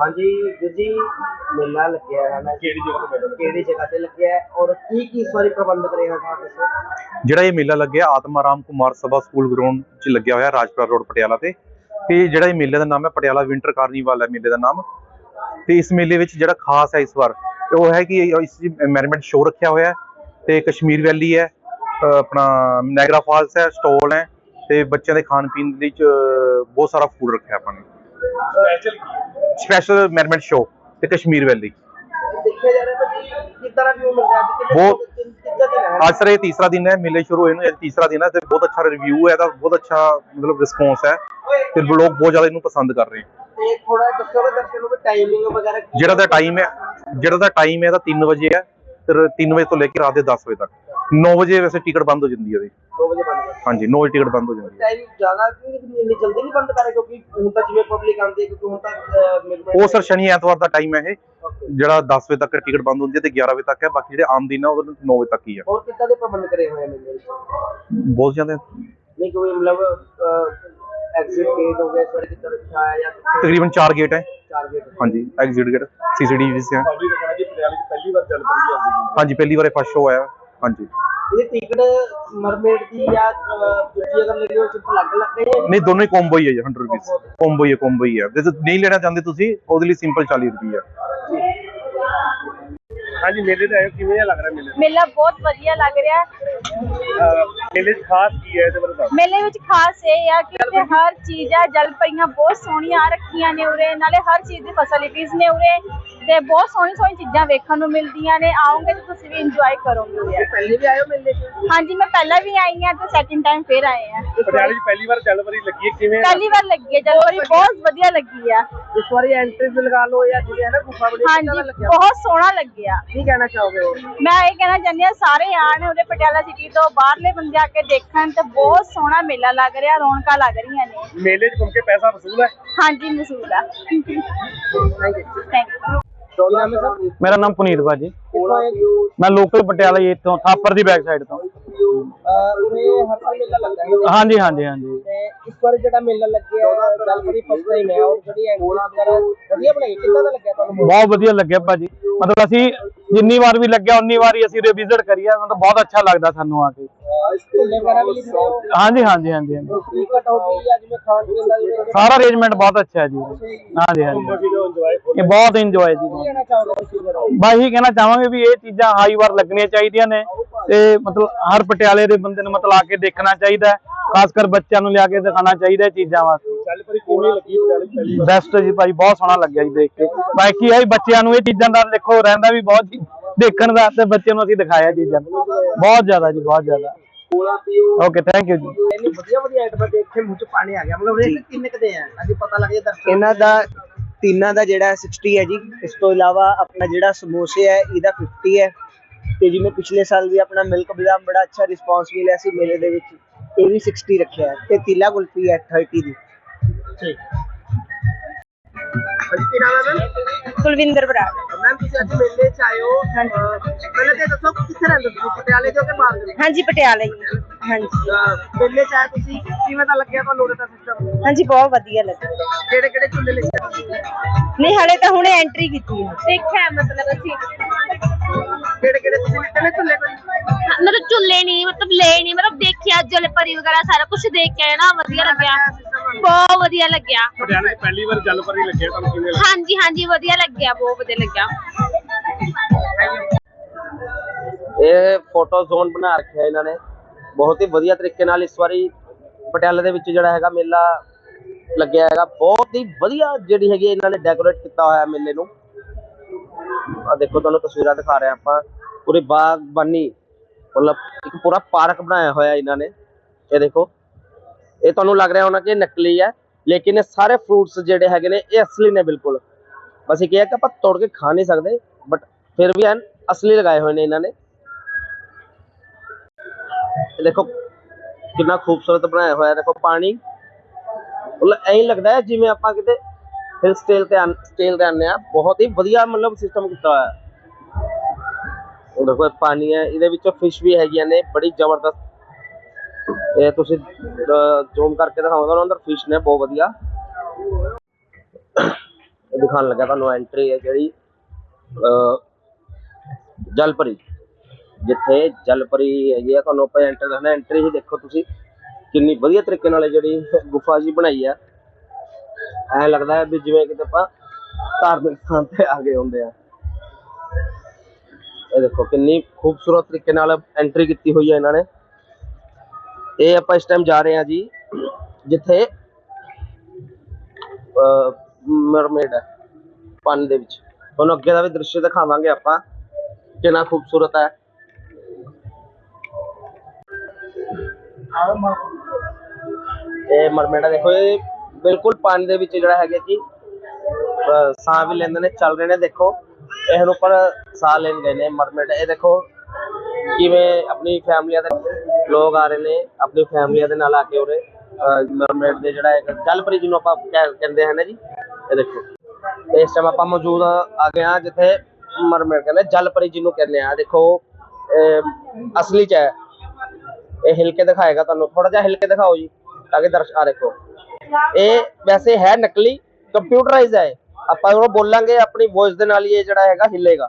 ਹਾਂਜੀ ਵੀਰ ਜੀ ਮੇਲਾ ਲੱਗਿਆ ਹੈ ਨਾ। ਕਿਹੜੀ ਜਗ੍ਹਾ ਤੇ ਮੇਲਾ ਕਿਹੜੀ ਜਗ੍ਹਾ ਤੇ ਲੱਗਿਆ ਹੈ ਔਰ ਕੀ ਕੀ ਇਸ ਵਾਰੀ ਪ੍ਰਬੰਧ ਕਰੇ ਹੋ ਤਾਂ ਦੱਸੋ ਜਿਹੜਾ ਇਹ ਮੇਲਾ ਲੱਗਿਆ ਆਤਮਾ ਰਾਮ ਕੁਮਾਰ ਸਭਾ ਸਕੂਲ ਗਰਾਊਂਡ 'ਚ ਲੱਗਿਆ ਹੋਇਆ ਰਾਜਪੁਰਾ ਰੋਡ ਪਟਿਆਲਾ ਤੇ। ਤੇ ਜਿਹੜਾ ਇਹ ਮੇਲੇ ਦਾ ਨਾਮ ਹੈ ਪਟਿਆਲਾ ਵਿੰਟਰ ਕਾਰਨੀਵਲ ਹੈ ਮੇਲੇ ਦਾ ਨਾਮ। ਤੇ ਇਸ ਮੇਲੇ ਵਿੱਚ ਜਿਹੜਾ ਖਾਸ ਹੈ ਇਸ ਵਾਰ ਉਹ ਹੈ ਕਿ ਇਸ ਮੈਰਮੈਂਟ ਸ਼ੋਅ ਰੱਖਿਆ ਹੋਇਆ ਹੈ। ਤੇ ਕਸ਼ਮੀਰ ਵੈਲੀ ਹੈ ਆਪਣਾ ਨੈਗਰਾ ਫਾਲਸ ਹੈ ਸਟਾਲ ਹੈ। ਤੇ ਬੱਚਿਆਂ ਦੇ ਖਾਣ ਪੀਣ ਦੇ ਵਿੱਚ ਬਹੁਤ ਸਾਰਾ ਫੂਡ ਰੱਖਿਆ ਆਪਾਂ ਨੇ। ਸਪੈਸ਼ਲ ਮੈਰਮੈਂਟ ਸ਼ੋਅ ਤੇ ਕਸ਼ਮੀਰ ਵੈਲੀ ਦੇਖਿਆ ਜਾ ਰਿਹਾ ਤਾਂ ਕਿਸ ਤਰ੍ਹਾਂ ਵੀ ਮਿਲ ਰਿਹਾ ਹੈ ਬਹੁਤ- ਅੱਜ ਸਰ ਇਹ ਤੀਸਰਾ ਦਿਨ ਹੈ ਮੇਲੇ ਸ਼ੁਰੂ ਹੋਏ ਨੂੰ ਇਹ ਤੀਸਰਾ ਦਿਨ ਹੈ ਤੇ ਬਹੁਤ ਅੱਛਾ ਰਿਵਿਊ ਹੈ ਤਾਂ ਬਹੁਤ ਅੱਛਾ ਮਤਲਬ ਰਿਸਪੌਂਸ ਹੈ। ਤੇ ਲੋਕ ਬਹੁਤ ਜ਼ਿਆਦਾ ਇਹਨੂੰ ਪਸੰਦ ਕਰ ਰਹੇ। ਹੈ ਤੇ ਥੋੜਾ ਦੱਸੋ ਵੀ ਦਰਸ਼ਕਾਂ ਨੂੰ ਵੀ ਟਾਈਮਿੰਗ ਵਗੈਰਾ ਕੀ ਜਿਹੜਾ ਦਾ ਟਾਈਮ ਹੈ ਜਿਹੜਾ ਦਾ ਟਾਈਮ ਹੈ ਤਾਂ 3 ਵਜੇ ਹੈ ਤੇ 3 ਵਜੇ ਤੋਂ ਲੈ ਕੇ ਰਾਤ ਦੇ 10 ਵਜੇ ਤੱਕ। 9 ਵਜੇ ਵੈਸੇ ਟਿਕਟ ਬੰਦ ਹੋ ਜਾਂਦੀ ਹੈ ਇਹਦੀ 2 ਵਜੇ ਬੰਦ ਕਰ ਹਾਂਜੀ 9 ਵਜੇ ਟਿਕਟ ਬੰਦ ਹੋ ਜਾਂਦੀ ਹੈ ਟਾਈਮ ਜ਼ਿਆਦਾ ਕਿਉਂ ਇੰਨੀ ਜਲਦੀ ਨਹੀਂ ਬੰਦ ਕਰੇ ਕਿਉਂਕਿ ਹੁਣ ਤਾਂ ਜਿਵੇਂ ਪਬਲਿਕ ਆਉਂਦੀ ਹੈ ਕਿਉਂਕਿ ਹੁਣ ਤਾਂ ਉਹ ਸਰ ਸ਼ਨੀ ਐਤਵਾਰ ਦਾ ਟਾਈਮ ਹੈ ਇਹ ਜਿਹੜਾ 10 ਵਜੇ ਤੱਕ ਟਿਕਟ ਬੰਦ ਹੁੰਦੀ ਹੈ ਤੇ 11 ਵਜੇ ਤੱਕ ਹੈ ਬਾਕੀ ਜਿਹੜੇ ਆਮ ਦਿਨ ਹੈ ਉਹ 9 ਵਜੇ ਤੱਕ ਹੀ ਹੈ ਹੋਰ ਕਿੱਦਾਂ ਦੇ ਪ੍ਰਬੰਧ ਕਰੇ ਹੋਏ ਆ ਵਿੱਚ ਬਹੁਤ ਜ਼ਿਆਦਾ। ਨਹੀਂ ਕੋਈ ਮਤਲਬ ਐਗਜ਼ਿਟ ਗੇਟ ਹੋ ਗਿਆ ਸਰ ਕਿੱਦਾਂ ਰੱਖਿਆ ਹੈ ਜਾਂ ਤਕਰੀਬਨ 4 ਗੇਟ ਹੈ ਹਾਂਜੀ ਐਗਜ਼ਿਟ ਗੇਟ ਸੀਸੀਟੀਵੀ ਵੀ ਹੈ ਕਿ ਪਹਿਲੀ ਵਾਰ ਚੱਲ ਪਈ ਹਾਂਜੀ ਪਹਿਲੀ ਵਾਰ ਇਹ ਫਸਟ ਸ਼ੋ ਆਇਆ ਹਾਂਜੀ। ਇਹਦੀ ਟਿਕਟ ਮਰਮੇਡ ਦੀ ਜਾਂ ਦੂਜੀ ਅਗਰ ਲੈਣੀ ਹੋ ਸਿਰਫ ਅਲੱਗ ਅਲੱਗ ਹੈ? ਜਾਂ ਨਹੀਂ ਦੋਨੋਂ ਹੀ combo ਹੀ ਹੈ ਜੀ 100 ਰੁਪਏ combo ਹੀ ਹੈ combo ਹੀ ਹੈ। ਜੇ ਤੁਸੀਂ ਨਹੀਂ ਲੈਣਾ ਚਾਹੁੰਦੇ ਤੁਸੀਂ ਉਹਦੇ ਲਈ ਸਿੰਪਲ 40 ਰੁਪਏ ਹੈ। ਹਾਂਜੀ ਮੇਲੇ ਤੇ ਆਇਓ ਕਿਵੇਂ ਜਿਹਾ ਲੱਗ ਰਿਹਾ ਮੇਲੇ ਮੇਲਾ ਬਹੁਤ ਵਧੀਆ ਲੱਗ ਰਿਹਾ। ਹੈ ਅਹ ਮੇਲੇ 'ਚ ਖਾਸ ਕੀ ਹੈ ਇਹਦੇ ਬਾਰੇ ਦੱਸੋ? ਮੇਲੇ ਵਿੱਚ ਖਾਸ ਇਹ ਆ ਕਿ ਇੱਥੇ ਹਰ ਚੀਜ਼ ਆ ਜਲ ਪਰੀਆਂ ਬਹੁਤ ਸੋਹਣੀਆਂ ਰੱਖੀਆਂ ਨੇ ਉਰੇ ਨਾਲੇ ਹਰ ਚੀਜ਼ ਦੀ ਫੈਸਿਲਿਟੀਆਂ ਨੇ ਉਰੇ। ਤੇ ਬਹੁਤ ਸੋਹਣੀ ਸੋਹਣੀ ਚੀਜ਼ਾਂ ਵੇਖਣ ਨੂੰ ਮਿਲਦੀਆਂ ਨੇ। ਆਓਗੇ ਤਾਂ ਤੁਸੀਂ ਵੀ ਇੰਜੋਏ ਕਰੋਗੇ। ਪਹਿਲੇ ਵੀ ਆਏ ਹੋ ਮੇਲੇ 'ਚ? ਹਾਂਜੀ ਮੈਂ ਪਹਿਲਾਂ ਵੀ ਆਈ ਹਾਂ ਤੇ ਸੈਕਿੰਡ ਟਾਈਮ ਫੇਰ ਆਏ ਆ ਪਟਿਆਲੇ 'ਚ ਪਹਿਲੀ ਵਾਰ ਜਲਵਰੀ ਲੱਗੀ ਹੈ ਕਿਵੇਂ ਪਹਿਲੀ ਵਾਰ ਲੱਗੀ ਹੈ ਜਲਵਰੀ ਬਹੁਤ ਵਧੀਆ ਲੱਗੀ ਆ। ਇਸ ਵਾਰੀ ਐਂਟਰੀ ਲਗਾ ਲਓ ਜਾਂ ਜਿਵੇਂ ਹੈ ਨਾ ਗੁਫਾ ਬਣੀ ਕਿੱਦਾਂ ਦਾ ਹਾਂਜੀ ਲੱਗਿਆ? ਬਹੁਤ ਸੋਹਣਾ ਲੱਗਿਆ। ਕੀ ਕਹਿਣਾ ਚਾਹੋਗੇ ਹੋਰ? ਮੈਂ ਇਹ ਕਹਿਣਾ ਚਾਹੁੰਦੀ ਹਾਂ ਸਾਰੇ ਆਣ ਪਟਿਆਲਾ ਸਿਟੀ ਤੋਂ ਬਾਹਰਲੇ ਬੰਦੇ ਆ ਕੇ ਦੇਖਣ ਤੇ ਬਹੁਤ ਸੋਹਣਾ ਮੇਲਾ ਲੱਗ ਰਿਹਾ ਰੌਣਕਾਂ ਲੱਗ ਰਹੀਆਂ ਨੇ। ਮੇਲੇ 'ਚ ਘੁੰਮ ਕੇ ਪੈਸਾ ਵਸੂਲ ਹੈ? ਹਾਂਜੀ ਮਸੂਲ ਆ। ਥੈਂਕ ਯੂ ਥੈਂਕ ਮੇਰਾ ਨਾਮ ਪੁਨੀਤ ਹੋ ਮੈਂ ਲੋਕਲ ਪਟਿਆਲਾ ਹੀ ਇੱਥੋਂ ਥਾਪਰ ਦੀ ਬੈਕ ਸਾਈਡ ਤੋਂ। ਅਹ ਉਰੇ ਹਰ ਸਾਲ ਮੇਲਾ ਲੱਗਦਾ ਹੈ ਹਾਂਜੀ ਹਾਂਜੀ ਹਾਂਜੀ। ਤੇ ਇਸ ਵਾਰ ਜਿਹੜਾ ਮੇਲਾ ਲੱਗਿਆ ਹੈ ਜਲਪਰੀ ਫਸਟ ਟਾਈਮ ਹੈ ਔਰ ਜਿਹੜੀ ਐਂਟਰੀ ਵਗੈਰਾ ਵਧੀਆ ਬਣਾਈ ਕਿੱਦਾਂ ਦਾ ਲੱਗਿਆ ਤੁਹਾਨੂੰ? ਬਹੁਤ ਵਧੀਆ ਲੱਗਿਆ ਭਾਜੀ। ਮਤਲਬ ਅਸੀਂ ਜਿੰਨੀ ਵਾਰ ਵੀ ਲੱਗਿਆ ਉਨੀ ਵਾਰੀ ਅਸੀਂ ਰਿਵਿਜ਼ਿਟ ਕਰੀਆ ਮਤਲਬ ਬਹੁਤ ਅੱਛਾ ਲੱਗਦਾ ਸਾਨੂੰ ਆ ਕੇ। ਹਾਂਜੀ ਹਾਂਜੀ ਹਾਂਜੀ ਸਾਰਾ ਅਰੇਂਜਮੈਂਟ ਬਹੁਤ ਅੱਛਾ ਹੈ ਜੀ। ਹਾਂਜੀ ਹਾਂਜੀ। ਇਹ ਬਹੁਤ ਇੰਜੋਏ ਜੀ ਬਸ ਇਹੀ ਕਹਿਣਾ ਚਾਹਾਂਗੇ ਵੀ ਇਹ ਚੀਜ਼ਾਂ ਹਾਈ ਵਾਰ ਲੱਗਣੀਆਂ ਚਾਹੀਦੀਆਂ ਨੇ ਤੇ ਮਤਲਬ ਹਰ ਪਟਿਆਲੇ ਦੇ ਬੰਦੇ ਨੂੰ ਮਤਲਬ ਆ ਕੇ ਦੇਖਣਾ ਚਾਹੀਦਾ ਹੈ ਖਾਸ ਕਰ ਬੱਚਿਆਂ ਨੂੰ ਲਿਆ ਕੇ ਦਿਖਾਉਣਾ ਚਾਹੀਦਾ ਇਹ ਚੀਜ਼ਾਂ ਵਾਸਤੇ। ਬੈਸਟ ਜੀ ਭਾਈ ਬਹੁਤ ਸੋਹਣਾ ਲੱਗਿਆ ਜੀ ਦੇਖ ਕੇ। ਬਾਕੀ ਹੈ ਬੱਚਿਆਂ ਨੂੰ ਇਹ ਚੀਜ਼ਾਂ ਦਾ ਦੇਖੋ ਰਹਿੰਦਾ ਵੀ ਬਹੁਤ ਜੀ ਦੇਖਣ ਦਾ ਤੇ ਬੱਚਿਆਂ ਨੂੰ ਅਸੀਂ ਦਿਖਾਇਆ ਚੀਜ਼ਾਂ ਬਹੁਤ ਜ਼ਿਆਦਾ ਜੀ ਬਹੁਤ ਜ਼ਿਆਦਾ। ਓਕੇ ਥੈਂਕ ਯੂ ਜੀ। ਇੰਨੀ ਵਧੀਆ ਵਧੀਆ ਆਈਟਮਾਂ ਦੇਖ ਕੇ ਮੂੰਹ ਚ ਪਾਣੀ ਆ ਗਿਆ। ਮਤਲਬ ਰੇਟ ਕਿੰਨੇ ਕਦੇ ਆ। ਅਸੀਂ ਪਤਾ ਲੱਗ ਜੇ ਦਰਸ਼ਕ ਇਹਨਾਂ ਦਾ ਤਿੰਨਾਂ ਦਾ ਜਿਹੜਾ 60 ਹੈ ਜੀ ਇਸ ਤੋਂ ਇਲਾਵਾ ਆਪਣਾ ਜਿਹੜਾ ਸਮੋਸੇ ਹੈ ਇਹਦਾ 50 ਹੈ। ਤੇ ਜਿਵੇਂ ਪਿਛਲੇ ਸਾਲ ਵੀ ਆਪਣਾ ਮਿਲਕ ਬਦਾਮ ਬੜਾ ਅੱਛਾ ਰਿਸਪੌਂਸ ਮਿਲਿਆ ਸੀ ਮੇਲੇ ਦੇ ਵਿੱਚ ਇਹ ਵੀ 60 ਰੱਖਿਆ ਹੈ। ਤੇ ਤੀਲਾ ਕੁਲਫੀ ਹੈ 30 ਦੀ। ਹਾਂਜੀ ਕੀ ਨਾਮ ਹੈ ਮੈਮ? ਕੁਲਵਿੰਦਰ ਬਰਾੜ ਮੈਮ ਤੁਸੀਂ ਅੱਜ ਮੇਲੇ ਚ ਆਏ ਹੋ। ਅਹ, ਪਹਿਲਾਂ ਤੇ ਦੱਸੋ ਕਿੱਥੇ ਰਹਿੰਦੇ ਤੁਸੀਂ? ਪਟਿਆਲੇ ਹੋ ਕਿ ਬਾਹਰ ਹੋ? ਹਾਂਜੀ ਪਟਿਆਲਾ ਹੀ। ਹਾਂਜੀ। ਅਹ, ਮੇਲੇ ਚ ਆਏ ਤੁਸੀਂ ਕਿਵੇਂ ਦਾ ਲੱਗਿਆ ਤੁਹਾਨੂੰ ਉਹਦਾ ਸਿਸਟਮ ਹਾਂਜੀ ਬਹੁਤ ਵਧੀਆ ਲੱਗਾ ਕਿਹੜੇ ਕਿਹੜੇ ਝੂਲੇ ਲਿਖੇ ਤੁਸੀਂ? ਨਹੀਂ ਹਲੇ ਤਾਂ ਹੁਣੇ ਐਂਟਰੀ ਕੀਤੀ ਹੈ ਦੇਖਿਆ ਮਤਲਬ ਅਸੀਂ। ਕਿਹੜੇ ਕਿਹੜੇ ਤੁਸੀਂ ਲਿਖੇ ਨੇ ਝੂਲੇ ਕੋਈ? ਮਤਲਬ ਝੁੱਲੇ ਨਹੀਂ ਮਤਲਬ ਲੈ ਨਹੀਂ ਮਤਲਬ ਦੇਖਿਆ ਜਲਪਰੀ ਵਗੈਰਾ ਸਾਰਾ ਕੁਝ ਦੇਖ ਕੇ ਆਏ ਨਾ ਵਧੀਆ ਲੱਗਿਆ। ਬਹੁਤ ਵਧੀਆ ਲੱਗਿਆ। ਪਟਿਆਲੇ 'ਚ ਪਹਿਲੀ ਵਾਰ ਜਲਪਰੀ ਲੱਗਿਆ ਤੁਹਾਨੂੰ ਕਿਵੇਂ ਲੱਗਾ ਹਾਂਜੀ ਹਾਂਜੀ ਵਧੀਆ ਲੱਗਿਆ ਬਹੁਤ ਵਧੀਆ ਲੱਗਿਆ। ਇਹ ਫੋਟੋ ਜ਼ੋਨ ਬਣਾ ਰੱਖਿਆ ਇਹਨਾਂ ਨੇ। ਬਹੁਤ ਹੀ ਵਧੀਆ ਤਰੀਕੇ ਨਾਲ ਇਸ ਵਾਰੀ ਪਟਿਆਲੇ ਦੇ ਵਿੱਚ ਜਿਹੜਾ ਹੈਗਾ ਮੇਲਾ ਲੱਗਿਆ ਹੈਗਾ। ਬਹੁਤ ਹੀ ਵਧੀਆ ਜਿਹੜੀ ਹੈਗੀ ਇਹਨਾਂ ਨੇ ਡੈਕੋਰੇਟ ਕੀਤਾ ਹੋਇਆ ਮੇਲੇ ਨੂੰ। ਆ ਦੇਖੋ ਤੁਹਾਨੂੰ ਤਸਵੀਰਾਂ ਦਿਖਾ ਰਹੇ ਹਾਂ ਆਪਾਂ। ਪੂਰੀ ਬਾਗਬਾਨੀ, ਮਤਲਬ ਇੱਕ ਪੂਰਾ ਪਾਰਕ ਬਣਾਇਆ ਹੋਇਆ ਇਹਨਾਂ ਨੇ। ਇਹ ਦੇਖੋ। ਇਹ ਤੁਹਾਨੂੰ ਲੱਗ ਰਿਹਾ ਹੋਣਾ ਕਿ ਨਕਲੀ ਹੈ, ਲੇਕਿਨ ਇਹ ਸਾਰੇ ਫਰੂਟਸ ਜਿਹੜੇ ਹੈਗੇ ਨੇ, ਇਹ ਅਸਲੀ ਨੇ ਬਿਲਕੁਲ। ਬਸ ਇਹ ਕਿ ਆਪਾਂ ਤੋੜ ਕੇ ਖਾ ਨਹੀਂ ਸਕਦੇ ਬਟ ਫਿਰ ਵੀ ਐਨ ਅਸਲੀ ਲਗਾਏ ਹੋਏ ਨੇ ਇਹਨਾਂ ਨੇ। ਇਹ ਦੇਖੋ ਕਿੰਨਾ ਖੂਬਸੂਰਤ ਬਣਾਇਆ ਹੋਇਆ ਦੇਖੋ ਪਾਣੀ। ਮਤਲਬ ਐਂ ਲੱਗਦਾ ਹੈ ਜਿਵੇਂ ਆਪਾਂ ਕਿਤੇ ਹਿਲ ਸਟੇਲ ਤੇ ਸਟੇਲ ਤੇ ਆਉਂਦੇ ਆ ਬਹੁਤ ਹੀ ਵਧੀਆ ਮਤਲਬ ਸਿਸਟਮ ਕੀਤਾ ਹੋਇਆ ਹੈ। ਉਹ ਦੇਖੋ ਪਾਣੀ ਹੈ। ਇਹਦੇ ਵਿੱਚ ਫਿਸ਼ ਵੀ ਹੈਗੀਆਂ ਨੇ। ਬੜੀ ਜ਼ਬਰਦਸਤ। ਇਹ ਤੁਸੀਂ ਜ਼ੂਮ ਕਰਕੇ ਦਿਖਾਉਂਗਾ ਉਹਨਾਂ ਅੰਦਰ ਫਿਸ਼ ਨੇ। ਬਹੁਤ ਵਧੀਆ। ਇਹ ਦਿਖਾਉਣ ਲੱਗਾ ਤੁਹਾਨੂੰ ਐਂਟਰੀ ਹੈ ਜਿਹੜੀ ਅਹ, ਜਲਪਰੀ। ਜਿੱਥੇ ਜਲਪਰੀ ਹੈਗੀ ਆ, ਤੁਹਾਨੂੰ ਆਪਾਂ ਐਂਟਰ ਕਰਨਾ ਐਂਟਰੀ ਹੀ ਦੇਖੋ ਤੁਸੀਂ। ਕਿੰਨੀ ਵਧੀਆ ਤਰੀਕੇ ਨਾਲ ਜਿਹੜੀ ਗੁਫਾ ਜੀ ਬਣਾਈ ਆ। ਐ ਲੱਗਦਾ ਹੈ ਵੀ ਜਿਵੇਂ ਕਿਤੇ ਆਪਾਂ ਧਾਰਮਿਕ ਸਥਾਨ ਤੇ ਆ ਗਏ ਹੁੰਦੇ ਆ। ਇਹ ਦੇਖੋ, ਕਿੰਨੀ ਖੂਬਸੂਰਤ ਤਰੀਕੇ ਨਾਲ ਐਂਟਰੀ ਕੀਤੀ ਹੋਈ ਹੈ ਇਹਨਾਂ ਨੇ। ਇਹ ਆਪਾਂ ਇਸ ਟਾਈਮ ਜਾ ਰਹੇ ਹਾਂ ਜੀ, ਜਿੱਥੇ ਮਰਮੇਡ ਹੈ ਪਾਣੀ ਦੇ ਵਿੱਚ। ਤੁਹਾਨੂੰ ਅੱਗੇ ਦਾ ਵੀ ਦ੍ਰਿਸ਼ ਦਿਖਾਵਾਂਗੇ ਆਪਾਂ, ਕਿੰਨਾ ਖੂਬਸੂਰਤ ਹੈ ਇਹ ਮਰਮੇਡਾ ਦੇਖੋ ਇਹ ਬਿਲਕੁਲ ਪਾਣੀ ਦੇ ਵਿੱਚ ਜਿਹੜਾ ਹੈਗਾ ਜੀ ਸਾਹ ਵੀ ਲੈਂਦੇ ਨੇ, ਚੱਲ ਰਹੇ ਨੇ, ਦੇਖੋ। ਇਹ ਉੱਪਰ ਸਾਹ ਲੈਣ ਗਏ ਨੇ ਮਰਮੇਟ ਇਹ ਦੇਖੋ ਕਿਵੇਂ ਆਪਣੀ ਫੈਮਲੀਆਂ ਦੇ ਲੋਕ ਆ ਰਹੇ ਨੇ, ਆਪਣੀ ਫੈਮਲੀਆਂ ਦੇ ਨਾਲ ਆ ਕੇ ਉਰੇ ਮਰਮੇਟ ਦੇ ਜਿਹੜਾ ਇੱਕ ਜਲਪਰੀ ਜਿਹਨੂੰ ਆਪਾਂ ਕਹਿ- ਕਹਿੰਦੇ ਹਨ ਜੀ, ਇਹ ਦੇਖੋ। ਇਸ ਟਾਈਮ ਆਪਾਂ ਮੌਜੂਦ ਆ ਗਏ ਹਾਂ ਜਿੱਥੇ ਮਰਮੇਟ ਕਹਿੰਦੇ ਜਲਪਰੀ ਜਿਹਨੂੰ ਕਹਿੰਦੇ ਆ ਦੇਖੋ, ਇਹ ਅਸਲੀ ਚ ਹੈ। ਇਹ ਹਿਲ ਕੇ ਦਿਖਾਏਗਾ ਤੁਹਾਨੂੰ ਥੋੜਾ ਜਿਹਾ ਹਿਲ ਕੇ ਦਿਖਾਓ ਜੀ, ਤਾਂ ਕਿ ਦਰਸ਼ਕ ਆ ਦੇਖੋ। ਇਹ ਵੈਸੇ ਹੈ ਨਕਲੀ ਕੰਪਿਊਟਰਾਈਜ਼ ਹੈ। ਆਪਾਂ ਉਹਨੂੰ ਬੋਲਾਂਗੇ ਆਪਣੀ ਵੌਇਸ ਦੇ ਨਾਲ ਹੀ ਇਹ ਜਿਹੜਾ ਹੈਗਾ ਹਿੱਲੇਗਾ।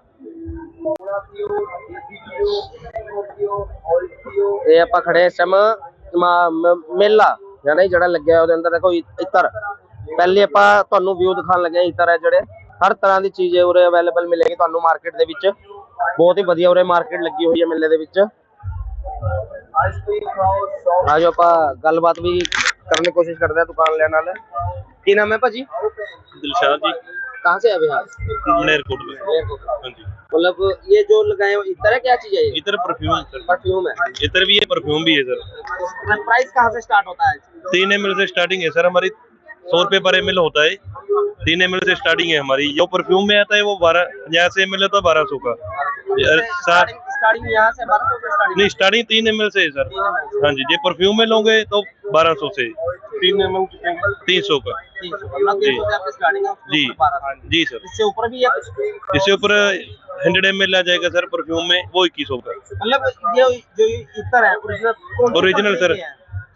ਇਹ ਆਪਾਂ ਖੜੇ ਇਸ ਮੇਲਾ, ਯਾਨੀ ਜਿਹੜਾ ਲੱਗਿਆ ਉਹਦੇ ਅੰਦਰ ਦੇਖੋ, ਇਤਰ। ਪਹਿਲੇ ਆਪਾਂ ਤੁਹਾਨੂੰ ਵਿਊ ਦਿਖਾਉਣ ਲੱਗੇ ਹਾਂ ਇਤਰ ਹੈ ਜਿਹੜੇ। ਹਰ ਤਰ੍ਹਾਂ ਦੀ ਚੀਜ਼ ਉਰੇ ਅਵੇਲੇਬਲ ਮਿਲੇਗੀ ਤੁਹਾਨੂੰ ਮਾਰਕੀਟ ਦੇ ਵਿੱਚ। ਬਹੁਤ ਹੀ ਵਧੀਆ ਉਰੇ ਮਾਰਕੀਟ ਲੱਗੀ ਹੋਈ ਹੈ ਮੇਲੇ ਦੇ ਵਿੱਚ। ਆਜੋ ਆਪਾਂ ਗੱਲਬਾਤ ਵੀ ਕਰਨ ਦੀ ਕੋਸ਼ਿਸ਼ ਕਰਦੇ ਹਾਂ ਦੁਕਾਨ ਲੈਣ ਨਾਲ ਕੀ ਨਾਮ ਹੈ ਭਾਜੀ दिलशाद जी कहाँ से है बिहार मलेरकोट में हाँ जी मतलब ये जो लगाए हो इतर है क्या चीज है ये इधर परफ्यूम सर परफ्यूम है इधर भी है परफ्यूम भी है सर प्राइस कहाँ से स्टार्ट होता है तीन एम से स्टार्टिंग है सर हमारी सौ रुपये पर एम होता है तीन एम से स्टार्टिंग है हमारी। जो परफ्यूम में आता है वो बारह यहाँ से एम होता है बारह सौ का। नहीं स्टार्टिंग तीन एम से है सर हाँ जी ये परफ्यूम में लोगे तो बारह सौ से। तीन एम तीन। सौ का। मतलब तीन सौ से आपकी स्टार्टिंग है जी। सौ। जी सर इससे ऊपर भी है कुछ? इससे ऊपर हंड्रेड एम आ जाएगा सर परफ्यूम में वो इक्कीस सौ का। मतलब ये जो इतर है ओरिजिनल ओरिजिनल सर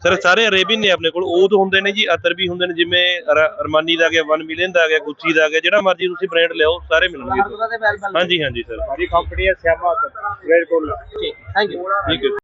ਸਰ ਸਾਰੇ ਅਰੇਬੀਅਨ ਨੇ ਆਪਣੇ ਕੋਲ ਓਦ ਹੁੰਦੇ ਨੇ ਜੀ ਅਤਰ ਵੀ ਹੁੰਦੇ ਨੇ ਜਿਵੇਂ ਅਰਮਾਨੀ ਦਾ ਗਿਆ 1 ਮਿਲੀਅਨ ਦਾ ਗਿਆ ਗੁੱਚੀ ਦਾ ਗਿਆ ਜਿਹੜਾ ਮਰਜ਼ੀ ਤੁਸੀਂ ਬ੍ਰਾਂਡ ਲਿਓ ਸਾਰੇ ਮਿਲਣਗੇ। ਹਾਂਜੀ ਹਾਂਜੀ ਸਰ। ਸਾਡੀ ਕੰਪਨੀ ਹੈ ਸਿਆਮਾ ਅਤਰ। ਰੇਡ ਕੋਲ ਠੀਕ ਥੈਂਕ ਯੂ ਠੀਕ ਹੈ।